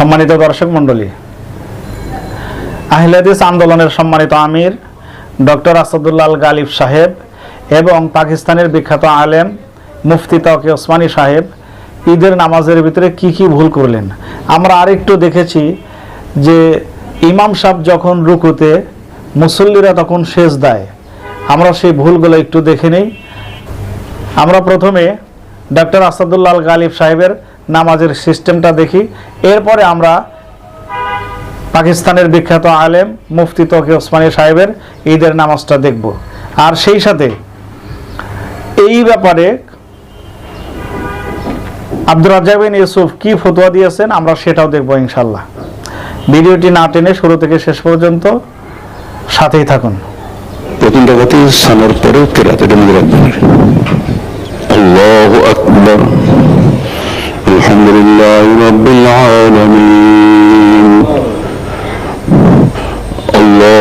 সম্মানিত দর্শক মণ্ডলী, আহিলাদিস আন্দোলনের সম্মানিত আমির ডক্টর আসাদুল্লাল গালিব সাহেব এবং পাকিস্তানের বিখ্যাত আলেম মুফতি তাওকি ওসমানী সাহেব ঈদের নামাজের ভিতরে কি কি ভুল করলেন? আমরা আরেকটু দেখেছি যে ইমাম সাহেব যখন রুকুতে, মুসল্লিরা তখন শেষ দেয় আমরা সেই ভুলগুলো একটু দেখে নেই। আমরা প্রথমে ডক্টর আসাদুল্লাহ আল গালিব সাহেবের নামাজের সিস্টেমটা দেখি। এরপরে আমরা পাকিস্তানের বিখ্যাত আলেম মুফতি তকি ওসমানী সাহেবের ঈদের নামাজটা দেখব। আর সেই সাথে এই ব্যাপারে আব্দুর রাজ্জাক বিন ইউসুফ কি ফতোয়া দিয়েছেন আমরা সেটাও দেখব ইনশাল্লাহ ভিডিওটি না টেনে শুরু থেকে শেষ পর্যন্ত সাথেই থাকুন। প্রথম রাকাতে সানার পরে কেরাতে আল্লাহু আকবার। الحمد لله رب العالمين. الله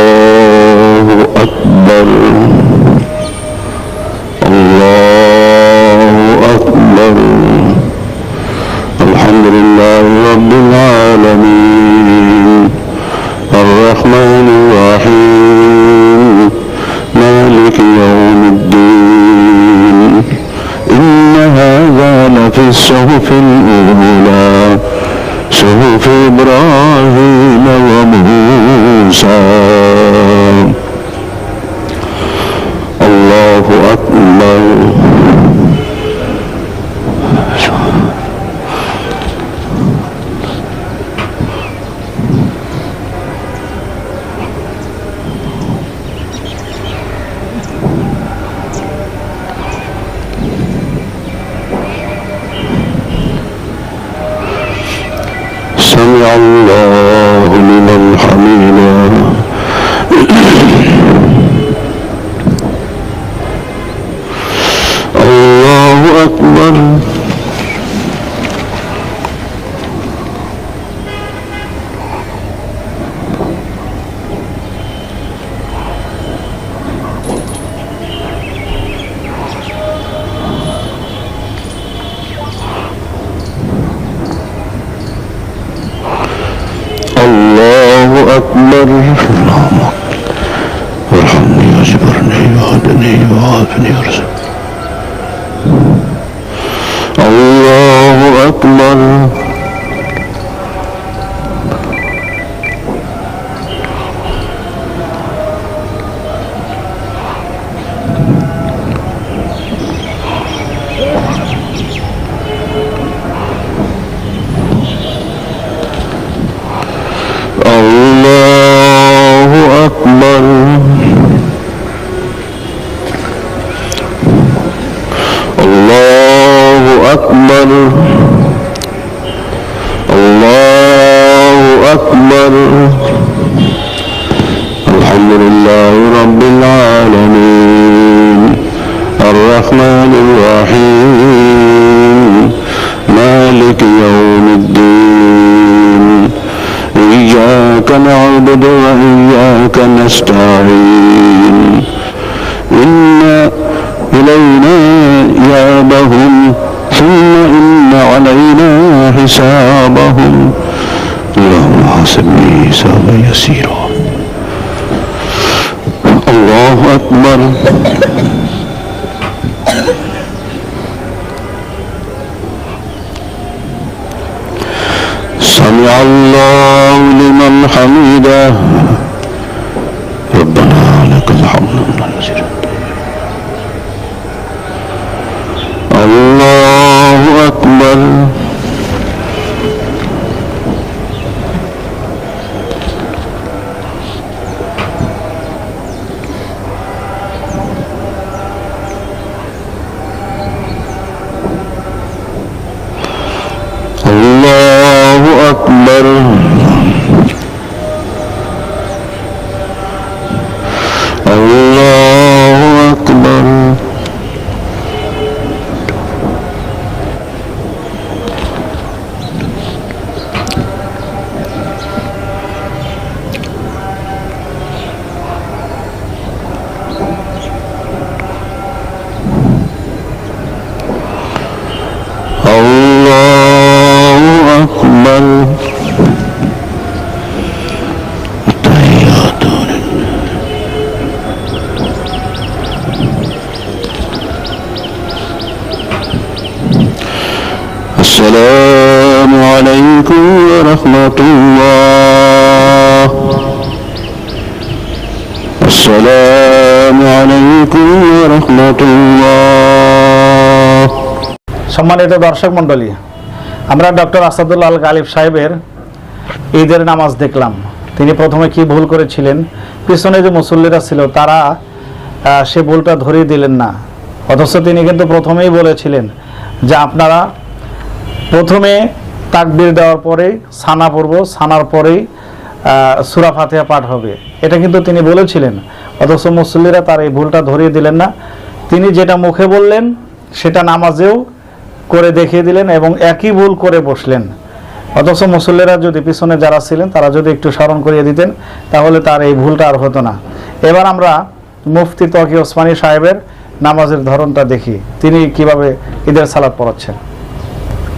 الصحف الأولى صحف إبراهيم وموسى الله إياك نعبد وإياك نستعين. إن إلينا إيابهم ثم إن علينا حسابهم. اللهم حاسبني حسابا يسيرا. الله أكبر. سمع الله لمن السلام عليكم ورحمة الله السلام عليكم ورحمة الله সম্মানিত দর্শক মণ্ডলী আমরা ডক্টর আসাদুল্লাহ আল গালিব সাহেবের ঈদের নামাজ দেখলাম তিনি প্রথমে কি ভুল করেছিলেন পিছনে যে মুসল্লিরা ছিল তারা আহ, সে ভুলটা ধরিয়ে দিলেন না অথচ তিনি কিন্তু প্রথমেই বলেছিলেন যে আপনারা প্রথমে তাকবির দেওয়ার পরেই সানা পড়ব, সানার পরেই সূরা ফাতিহা পাঠ হবে। এটা কিন্তু তিনি বলেছিলেন। অথচ মুসল্লিরা তার এই ভুলটা ধরিয়ে দিলেন না। তিনি যেটা মুখে বললেন, সেটা নামাজেও করে দেখিয়ে দিলেন এবং একই ভুল করে বসলেন। অথচ মুসল্লিরা যদি পিছনে যারা ছিলেন, তারা যদি একটু স্মরণ করিয়ে দিতেন, তাহলে তার এই ভুলটা আর হতো না। এবার আমরা মুফতি তকি ওসমানী সাহেবের নামাজের ধরনটা দেখি। তিনি কীভাবে ঈদের সালাদ পড়াচ্ছেন।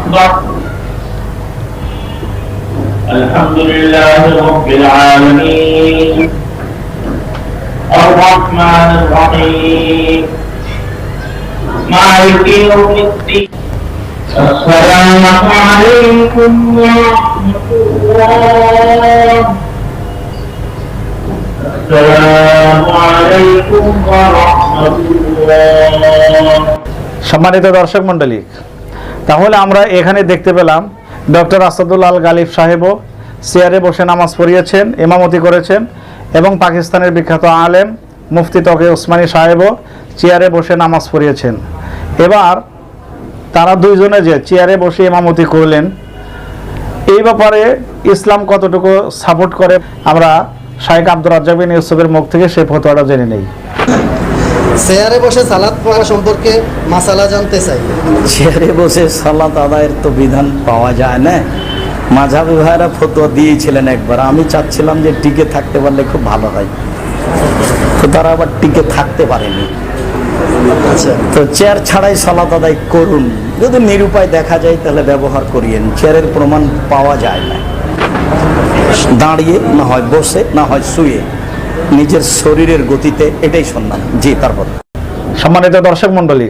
أكبر الحمد لله رب العالمين الرحمن الرحيم مالك يوم الدين السلام عليكم ورحمة الله السلام عليكم ورحمة الله সম্মানিত দর্শক মণ্ডলী তাহলে আমরা এখানে দেখতে পেলাম ডক্টর আসাদুল আল গালিব সাহেবও চেয়ারে বসে নামাজ পড়িয়েছেন এমামতি করেছেন এবং পাকিস্তানের বিখ্যাত আলেম মুফতি তকে ওসমানী সাহেবও চেয়ারে বসে নামাজ পড়িয়েছেন। এবার তারা দুইজনে যে চেয়ারে বসে ইমামতি করলেন, এই ব্যাপারে ইসলাম কতটুকু সাপোর্ট করে আমরা শাহেক আব্দুর রাজ্জাক বিন ইউসুফের মুখ থেকে সেই ফতোয়াটা জেনে নেই। চেয়ারে বসে সালাদ পড়া সম্পর্কে মাসালা জানতে চাই। চেয়ারে বসে সালাত আদায়ের তো বিধান পাওয়া যায় না। মাঝাবি ভাইরা ফতোয়া দিয়েছিলেন একবার। আমি চাচ্ছিলাম যে টিকে থাকতে পারলে খুব ভালো হয়। তো তারা আবার টিকে থাকতে পারেনি। আচ্ছা। তো চেয়ার ছাড়াই সালাত আদায় করুন। যদি নিরুপায় দেখা যায় তাহলে ব্যবহার করিয়েন। চেয়ারের প্রমাণ পাওয়া যায় না। দাঁড়িয়ে না হয় বসে না হয় শুয়ে। নিজের শরীরের গতিতে এটাই সন্ধান। জি, তারপর। সম্মানিত দর্শক মণ্ডলী,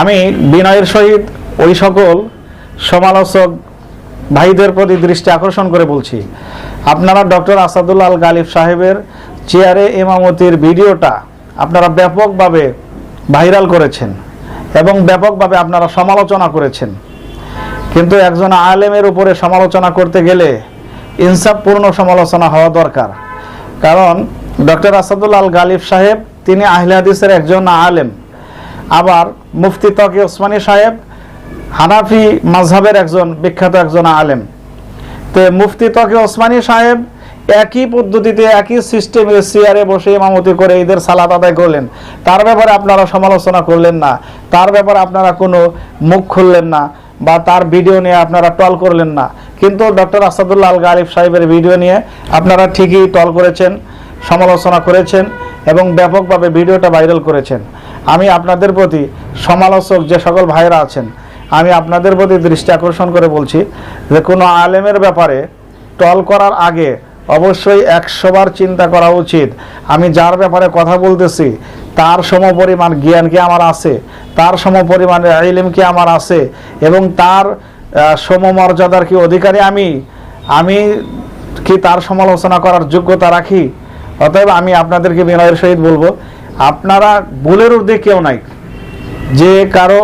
আমি বিনয়ের সহিত ওই সকল সমালোচক ভাইদের প্রতি দৃষ্টি আকর্ষণ করে বলছি, আপনারা ডক্টর আসাদুল্লাহ আল গালিব সাহেবের চেয়ারে ইমামতির ভিডিওটা আপনারা ব্যাপকভাবে ভাইরাল করেছেন এবং ব্যাপকভাবে আপনারা সমালোচনা করেছেন। কিন্তু একজন আলেমের উপরে সমালোচনা করতে গেলে ইনসাফপূর্ণ সমালোচনা হওয়া দরকার। কারণ ডক্টর আসাদুল্লাহ আল গালিব সাহেব, তিনি আহলে হাদিসের একজন আলেম। আবার মুফতি তকি ওসমানী সাহেব, হানাফি মাঝহাবের একজন বিখ্যাত একজন আলেম। তো মুফতি তকি ওসমানী সাহেব একই পদ্ধতিতে, একই সিস্টেমে চেয়ারে বসে ইমামতি করে ঈদের সালাত আদায় করলেন। তার ব্যাপারে আপনারা সমালোচনা করলেন না। তার ব্যাপারে আপনারা কোনো মুখ খুললেন না। বা তার ভিডিও নিয়ে আপনারা টল করলেন না। কিন্তু ডক্টর আসাদুল্লাহ আল গালিব সাহেবের ভিডিও নিয়ে আপনারা ঠিকই টল করেছেন, সমালোচনা করেছেন এবং ব্যাপকভাবে ভিডিওটা ভাইরাল করেছেন। আমি আপনাদের প্রতি সমালোচক যে সকল ভাইরা আছেন, আমি আপনাদের প্রতি দৃষ্টি আকর্ষণ করে বলছি যে কোনো আলেমের ব্যাপারে টল করার আগে অবশ্যই একশোবার চিন্তা করা উচিত। আমি যার ব্যাপারে কথা বলতেছি তার সমপরিমাণ জ্ঞান কি আমার আছে? তার সমপরিমাণ ইলিম কি আমার আছে? এবং তার সমমর্যাদার কি অধিকারী আমি? আমি কি তার সমালোচনা করার যোগ্যতা রাখি? অতএব আমি আপনাদেরকে বিনয়ের সহিত বলব, আপনারা ভুলের ঊর্ধ্বে কেউ নাই। যে কারও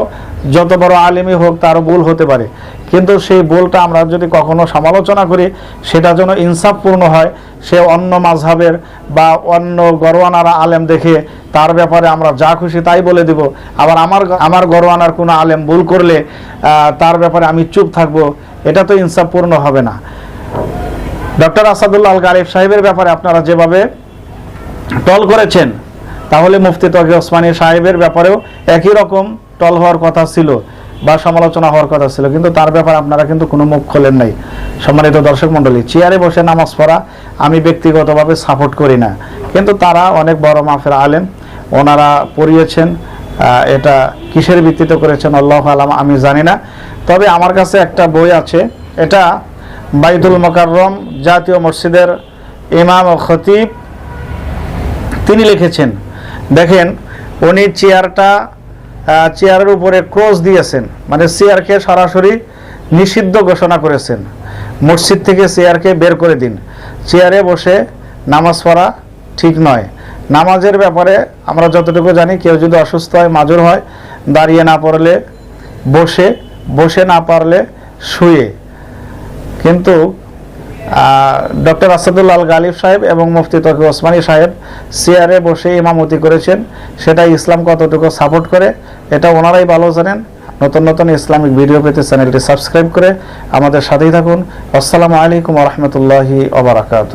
যত বড় আলেমই হোক তারও ভুল হতে পারে। কিন্তু সেই ভুলটা আমরা যদি কখনো সমালোচনা করি, সেটা যেন ইনসাফপূর্ণ হয়, সে অন্য মাঝহাবের বা অন্য গরওয়ানারা আলেম দেখে তার ব্যাপারে আমরা যা খুশি তাই বলে দিব। আবার আমার আমার গরওয়ানার কোনো আলেম ভুল করলে তার ব্যাপারে আমি চুপ থাকব, এটা তো ইনসাফপূর্ণ হবে না। ডক্টর আসাদুল্লাহ আল গালিব সাহেবের ব্যাপারে আপনারা যেভাবে টল করেছেন, তাহলে মুফতি তকি ওসমানী সাহেবের ব্যাপারেও একই রকম টল হওয়ার কথা ছিল। বা সমালোচনা হওয়ার কথা ছিল, কিন্তু তার ব্যাপারে আপনারা কিন্তু কোনো মুখ খোলেন নাই। সম্মানিত দর্শক মণ্ডলী, চেয়ারে বসে নামাজ পড়া আমি ব্যক্তিগতভাবে সাপোর্ট করি না। কিন্তু তারা অনেক বড় মাফের আলেম, ওনারা পড়িয়েছেন এটা কিসের ভিত্তিতে করেছেন আল্লাহ আলাম আমি জানি না। তবে আমার কাছে একটা বই আছে, এটা বাইতুল মোকাররম জাতীয় মসজিদের ইমাম ও খতিব, তিনি লিখেছেন। দেখেন, উনি চেয়ারটা চেয়ারের উপরে ক্রস দিয়েছেন। মানে চেয়ারকে সরাসরি নিষিদ্ধ ঘোষণা করেছেন। মসজিদ থেকে চেয়ারকে বের করে দিন। চেয়ারে বসে নামাজ পড়া ঠিক নয়। নামাজের ব্যাপারে আমরা যতটুকু জানি, কেউ যদি অসুস্থ হয়, মাজুর হয়, দাঁড়িয়ে না পড়লে বসে বসে না পারলে শুয়ে। কিন্তু ডক্টর আসাদুল্লাল গালিব সাহেব এবং মুফতি তকি ওসমানী সাহেব চেয়ারে বসে ইমামতি করেছেন। সেটা ইসলাম কতটুকু সাপোর্ট করে, এটা ওনারাই ভালো জানেন। নতুন নতুন ইসলামিক ভিডিও পেতে চ্যানেলটি সাবস্ক্রাইব করে আমাদের সাথেই থাকুন। আসসালামু আলাইকুম রহমতুল্লাহি ওবরাকাতুহ